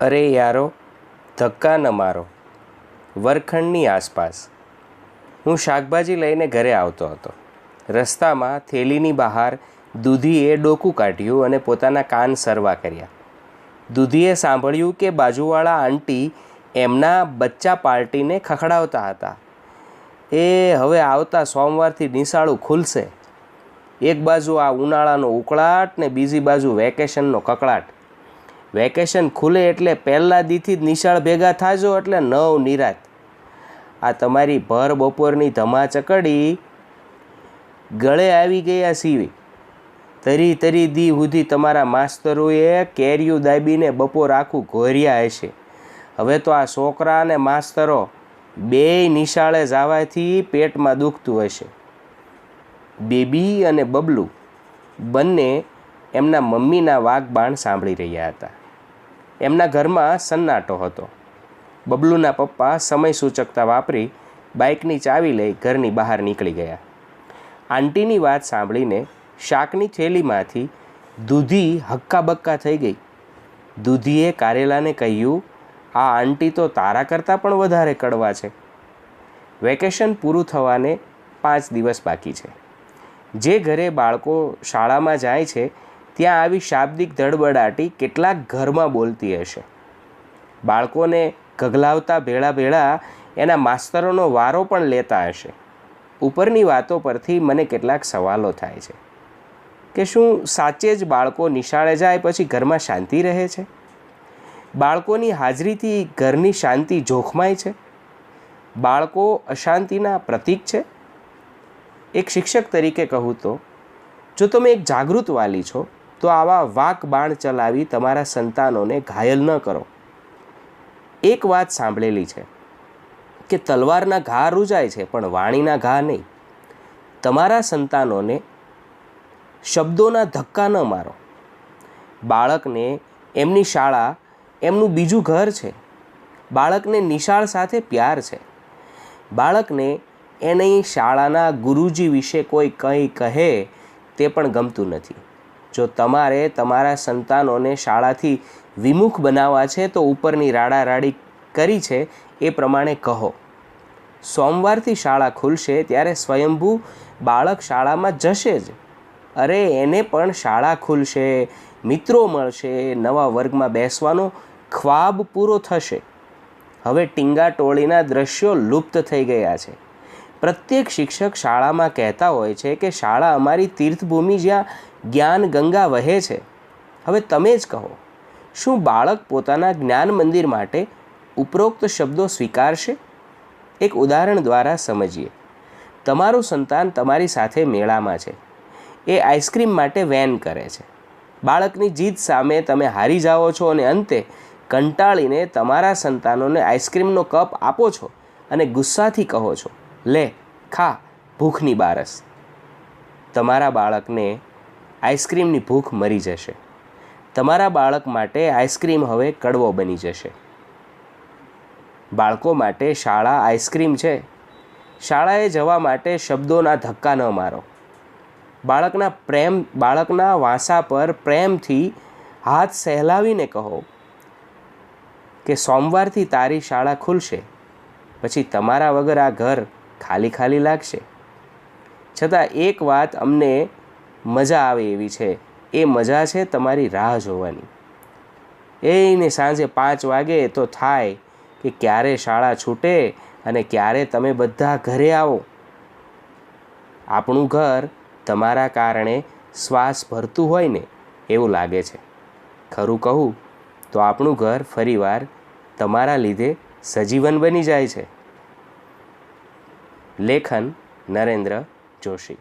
અરે યારો, ધક્કા ન મારો. વરખંડની આસપાસ. હું શાકભાજી લઈને ઘરે આવતો હતો. રસ્તામાં થેલીની બહાર દૂધીએ ડોકું કાઢ્યું અને પોતાના કાન સરવા કર્યા. દૂધીએ સાંભળ્યું કે બાજુવાળા આંટી એમના બચ્ચા પાર્ટીને ખખડાવતા હતા. એ, હવે આવતા સોમવારથી નિશાળું ખુલશે. એક બાજુ આ ઉનાળાનો ઉકળાટ ને બીજી બાજુ વેકેશનનો કકળાટ. વેકેશન ખુલે એટલે પહેલાં દીથી જ નિશાળ ભેગા થાજો એટલે નવ નિરાત. આ તમારી ભર બપોરની ધમાચકડી ગળે આવી ગયા સીવી. તરી તરી દી સુધી તમારા માસ્તરોએ કેરિયું દાબીને બપોર આખું ઘોર્યા હશે. હવે તો આ છોકરા અને માસ્તરો બેય નિશાળે જવાથી પેટમાં દુખતું હશે. બેબી અને બબલુ બંને એમના મમ્મીના વાઘબાણ સાંભળી રહ્યા હતા. એમના ઘરમાં સન્નાટો હતો. બબલુના પપ્પા સમય સૂચકતા વાપરી બાઇકની ચાવી લઈ ઘરની બહાર નીકળી ગયા. આંટીની વાત સાંભળીને શાકની થેલીમાંથી દૂધી હક્કાબક્કા થઈ ગઈ. દૂધીએ કારેલાને કહ્યું, આ આંટી તો તારા કરતાં પણ વધારે કડવા છે. વેકેશન પૂરું થવાને પાંચ દિવસ બાકી છે. જે ઘરે બાળકો શાળામાં જાય છે ત્યાં આવી શાબ્દિક ધડબડાટી કેટલાક ઘરમાં બોલતી હશે. બાળકોને ગગલાવતા ભેળા ભેળા એના માસ્તરોનો વારો પણ લેતા હશે. ઉપરની વાતો પરથી મને કેટલાક સવાલો થાય છે. કે શું સાચે જ બાળકો નિશાળે જાય પછી ઘરમાં શાંતિ રહે છે? બાળકોની હાજરીથી ઘરની શાંતિ જોખમાય છે? બાળકો અશાંતિના પ્રતીક છે? એક શિક્ષક તરીકે કહું તો, જો તમે એક જાગૃત વાલી છો તો આવા વાક બાણ ચલાવી તમારા સંતાનોને ઘાયલ ન કરો. એક વાત સાંભળેલી છે કે તલવારના ઘા રૂજાય છે, પણ વાણીના ઘા નહીં. તમારા સંતાનોને શબ્દોના ધક્કા ન મારો. બાળકને એમની શાળા, એમનું બીજું ઘર છે. બાળકને નિશાળ સાથે પ્યાર છે. બાળકને એની શાળાના ગુરુજી વિશે કોઈ કંઈ કહે તે પણ ગમતું નથી. જો તમારે તમારા સંતાનોને શાળાથી વિમુખ બનાવવા છે, તો ઉપરની રાડારાડી કરી છે, એ પ્રમાણે કહો. સોમવારથી શાળા ખુલશે, ત્યારે સ્વયંભૂ બાળક શાળામાં જશે જ. અરે, એને પણ શાળા ખુલશે, મિત્રો મળશે, નવા વર્ગમાં બેસવાનો ખ્વાબ પૂરો થશે. હવે ટીંગા ટોળીના દ્રશ્યો લુપ્ત થઈ ગયા છે. પ્રત્યેક શિક્ષક શાળામાં કહેતા હોય છે કે શાળા અમારી તીર્થભૂમિ જ્યાં જ્ઞાન ગંગા વહે છે. હવે તમે જ કહો, શું બાળક પોતાના જ્ઞાન મંદિર માટે ઉપરોક્ત શબ્દો સ્વીકારશે? એક ઉદાહરણ દ્વારા સમજીએ. તમારું સંતાન તમારી સાથે મેળામાં છે. એ આઈસ્ક્રીમ માટે વેન કરે છે. બાળકની જીદ સામે તમે હારી જાઓ છો અને અંતે કંટાળીને તમારા સંતાનોને આઈસ્ક્રીમનો કપ આપો છો અને ગુસ્સાથી કહો છો લે, ખા, ભૂખની બારસ. તમારા બાળકને આઈસ્ક્રીમની ભૂખ મરી જશે. તમારા બાળક માટે આઈસ્ક્રીમ હવે કડવો બની જશે. બાળકો માટે શાળા આઈસ્ક્રીમ છે. શાળાએ જવા માટે શબ્દોના ધક્કા ન મારો. બાળકના પ્રેમ, બાળકના વાંસા પર પ્રેમથી હાથ સહેલાવીને કહો કે સોમવારથી તારી શાળા ખુલશે. પછી તમારા વગર આ ઘર ખાલી ખાલી લાગશે. છતાં એક વાત અમને મજા આવે એવી છે. એ મજા છે તમારી રાહ જોવાની. એને સાંજે પાંચ વાગે તો થાય કે ક્યારે શાળા છૂટે અને ક્યારે તમે બધા ઘરે આવો. આપણું ઘર તમારા કારણે શ્વાસ ભરતું હોય ને એવું લાગે છે. ખરું કહું તો આપણું ઘર ફરીવાર તમારા લીધે સજીવન બની જાય છે. લેખન નરેન્દ્ર જોશી.